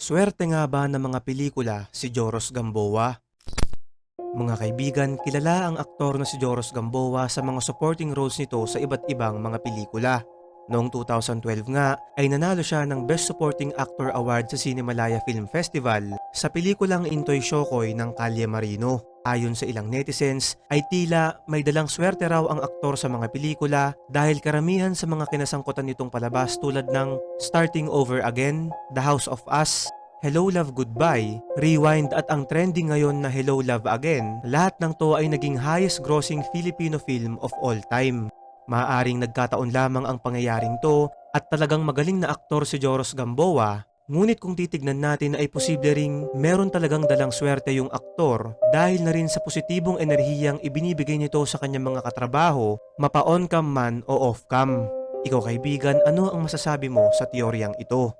Swerte nga ba ng mga pelikula si Joros Gamboa? Mga kaibigan, kilala ang aktor na si Joros Gamboa sa mga supporting roles nito sa iba't ibang mga pelikula. Noong 2012 nga ay nanalo siya ng Best Supporting Actor Award sa Cinemalaya Film Festival sa pelikulang Intoy Shokoy ng Kalye Marino. Ayon sa ilang netizens ay tila may dalang swerte raw ang aktor sa mga pelikula dahil karamihan sa mga kinasangkutan nitong palabas tulad ng Starting Over Again, The House of Us, Hello Love Goodbye, Rewind at ang trending ngayon na Hello Love Again, lahat ng to ay naging highest grossing Filipino film of all time. Maaring nagkataon lamang ang pangyayaring to at talagang magaling na aktor si Joros Gamboa, ngunit kung titignan natin ay posible ring meron talagang dalang swerte yung aktor dahil na rin sa positibong enerhiyang ibinibigay nito sa kanyang mga katrabaho, mapa-on cam man o off cam. Ikaw kaibigan, ano ang masasabi mo sa teoryang ito?